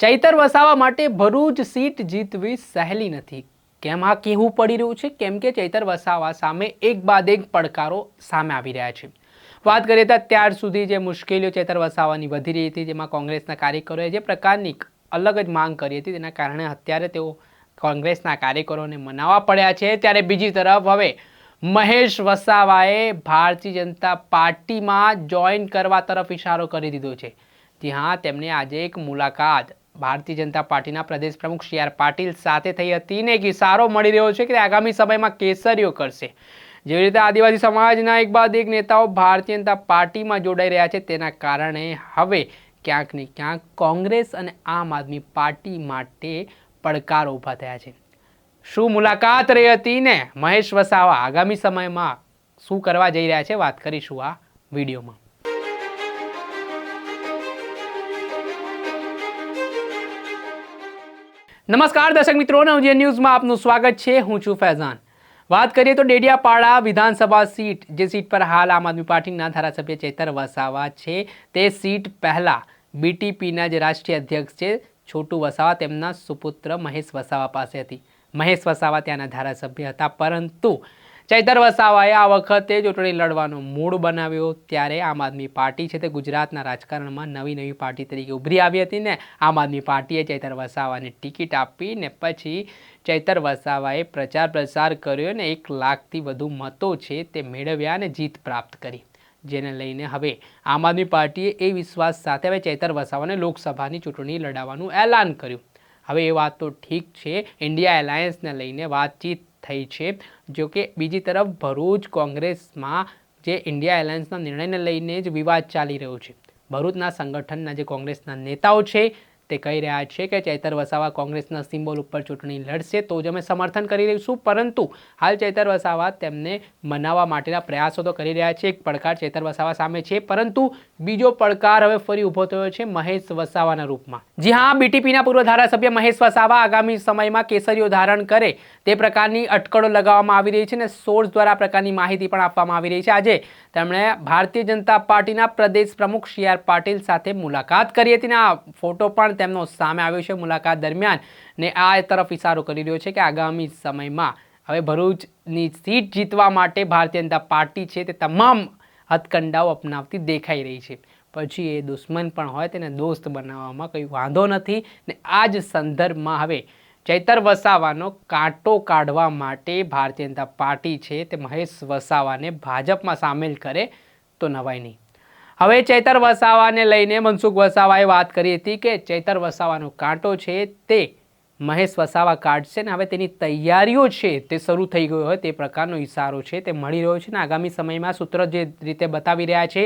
ચૈતર વસાવા માટે ભરૂચ સીટ જીતવી સહેલી નથી. કેમ આ કહેવું પડી રહ્યું છે? કેમ કે ચૈતર વસાવા સામે એક બાદ એક પડકારો સામે આવી રહ્યા છે. વાત કરીએ તો અત્યાર સુધી જે મુશ્કેલીઓ ચેતર વસાવાની વધી રહી હતી, જેમાં કોંગ્રેસના કાર્યકરોએ જે પ્રકારની અલગ જ માંગ કરી હતી, તેના કારણે અત્યારે તેઓ કોંગ્રેસના કાર્યકરોને મનાવવા પડ્યા છે. ત્યારે બીજી તરફ હવે મહેશ વસાવાએ ભારતીય જનતા પાર્ટીમાં જોઈન કરવા તરફ ઇશારો કરી દીધો છે. જી હા, તેમણે આજે એક મુલાકાત ભારતીય જનતા પાર્ટીના પ્રદેશ પ્રમુખ સી આર પાટીલ સાથે થઈ હતી ને એક ઇશારો મળી રહ્યો છે કે આગામી સમયમાં કેસરીઓ કરશે. જેવી રીતે આદિવાસી સમાજના એક બાદ એક નેતાઓ ભારતીય જનતા પાર્ટીમાં જોડાઈ રહ્યા છે તેના કારણે હવે ક્યાંક ને ક્યાંક કોંગ્રેસ અને આમ આદમી પાર્ટી માટે પડકારો ઊભા થયા છે. શું મુલાકાત રહી હતી ને? મહેશ વસાવા આગામી સમયમાં શું કરવા જઈ રહ્યા છે? વાત કરીશું આ વિડીયોમાં. નમસ્કાર દર્શક મિત્રો, નવજીવન ન્યૂઝમાં આપનું સ્વાગત છે. હું છું ફૈઝાન. વાત કરીએ તો ડેડિયાપાડા વિધાનસભા સીટ, જે સીટ પર હાલ આમ આદમી પાર્ટીના ધારાસભ્ય ચેતર વસાવા છે, તે સીટ પહેલા બીટીપીના જે રાષ્ટ્રીય અધ્યક્ષ છે, છોટુ વસાવા, તેમના સુપુત્ર મહેશ વસાવા પાસે હતી. મહેશ વસાવા ત્યાંના ધારાસભ્ય હતા, પરંતુ ચૈતર વસાવાએ આ વખતે ચૂંટણી લડવાનો મૂડ બનાવ્યો. ત્યારે આમ આદમી પાર્ટી છે તે ગુજરાતના રાજકારણમાં નવી નવી પાર્ટી તરીકે ઉભરી આવી હતી ને આમ આદમી પાર્ટીએ ચૈતર વસાવાને ટિકિટ આપી ને પછી ચૈતર વસાવાએ પ્રચાર પ્રસાર કર્યો ને એક લાખથી વધુ મતો છે તે મેળવ્યા અને જીત પ્રાપ્ત કરી. જેને લઈને હવે આમ આદમી પાર્ટીએ એ વિશ્વાસ સાથે હવે ચૈતર વસાવાને લોકસભાની ચૂંટણી લડાવવાનું એલાન કર્યું. હવે એ વાત તો ઠીક છે. ઇન્ડિયા એલાયન્સને લઈને વાતચીત થઈ છે, જો કે બીજી તરફ ભરૂચ કોંગ્રેસમાં જે ઇન્ડિયા એલાયન્સના નિર્ણયને લઈને જ વિવાદ ચાલી રહ્યો છે. ભરૂચના સંગઠનના જે કોંગ્રેસના નેતાઓ છે તે કહી રહ્યા છે કે ચૈતર વસાવા કોંગ્રેસના સિમ્બોલ ઉપર ચૂંટણી લડશે તો જ અમે સમર્થન કરી રહીશું. પરંતુ હાલ ચૈતર વસાવા તેમને મનાવવા માટેના પ્રયાસો તો કરી રહ્યા છે. એક પડકાર ચૈતર વસાવા સામે છે, પરંતુ બીજો પડકાર હવે ફરી ઊભો થયો છે મહેશ વસાવાના રૂપમાં. જી હા, બીટીપીના પૂર્વ ધારાસભ્ય મહેશ વસાવા આગામી સમયમાં કેસરીઓ ધારણ કરે તે પ્રકારની અટકળો લગાવવામાં આવી રહી છે અને સોર્સ દ્વારા પ્રકારની માહિતી પણ આપવામાં આવી રહી છે. આજે તેમણે ભારતીય જનતા પાર્ટીના પ્રદેશ પ્રમુખ સી આર પાટીલ સાથે મુલાકાત કરી હતી આ ફોટો પણ તેમનો સામે આવ્યો છે. મુલાકાત દરમિયાન ને આ તરફ ઇશારો કરી રહ્યો છે કે આગામી સમયમાં હવે ભરૂચની સીટ જીતવા માટે ભારતીય જનતા પાર્ટી છે તે તમામ હથકંડાઓ અપનાવતી દેખાઈ રહી છે. પછી એ દુશ્મન પણ હોય તેને દોસ્ત બનાવવામાં કંઈ વાંધો નથી ને આ જ સંદર્ભમાં હવે ચૈતર વસાવાનો કાંટો કાઢવા માટે ભારતીય જનતા પાર્ટી છે તે મહેશ વસાવાને ભાજપમાં સામેલ કરે તો નવાય નહીં. હવે ચૈતર વસાવાને લઈને મનસુખ વસાવાએ વાત કરી હતી કે ચૈતર વસાવાનો કાંટો છે તે મહેશ વસાવા કાઢશે ને હવે તેની તૈયારીઓ છે તે શરૂ થઈ ગયો હોય તે પ્રકારનો ઇશારો છે તે મળી રહ્યો છે ને આગામી સમયમાં સૂત્રો જે રીતે બતાવી રહ્યા છે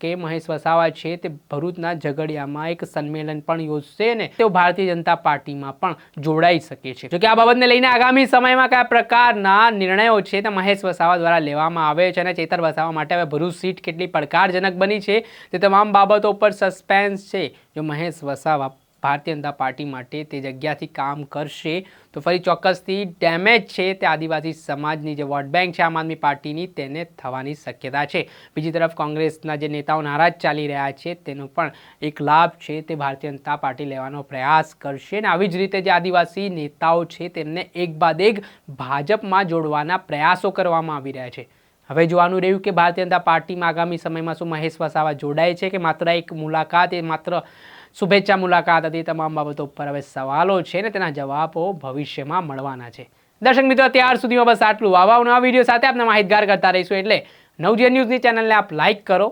કે મહેશ વસાવા છે તે ભરૂચના ઝઘડિયામાં એક સંમેલન પણ યોજશે ને તેઓ ભારતીય જનતા પાર્ટીમાં પણ જોડાઈ શકે છે. જોકે આ બાબતને લઈને આગામી સમયમાં કયા પ્રકારના નિર્ણયો છે તે મહેશ વસાવા દ્વારા લેવામાં આવે છે અને ચેતર વસાવા માટે હવે ભરૂચ સીટ કેટલી પડકારજનક બની છે તે તમામ બાબતો પર સસ્પેન્સ છે. જો મહેશ વસાવા ભારતીય જનતા પાર્ટી માટે તે જગ્યાથી કામ કરશે. તો ફરી ચોક્કસથી ડેમેજ છે તે આદિવાસી સમાજની જે વોટ બેંક છે, આમ આદમી પાર્ટીની, તેને થવાની શક્યતા છે. બીજી તરફ કોંગ્રેસના જે નેતાઓ નારાજ ચાલી રહ્યા છે, તેનો પણ એક લાભ છે તે ભારતીય જનતા પાર્ટી લેવાનો પ્રયાસ કરશે. અને આવી જ રીતે જે આદિવાસી નેતાઓ છે, તેમને એક બાદ એક ભાજપમાં જોડવાના પ્રયાસો કરવામાં આવી રહ્યા છે. હવે જોવાનું રહ્યું કે ભારતીય જનતા પાર્ટીમાં આગામી સમયમાં શું મહેશ વસાવા જોડાય છે કે માત્ર એક મુલાકાત, એ માત્ર શુભેચ્છા મુલાકાત હતી તમામ બાબતો ઉપર હવે સવાલો છે ને તેના જવાબો ભવિષ્યમાં મળવાના છે. દર્શક મિત્રો ત્યાર સુધીમાં બસ આટલું. આવા નવા વીડિયો સાથે આપને માહિતગાર કરતા રહીશું. એટલે નવજીવન ન્યૂઝની ચેનલને આપ લાઈક કરો.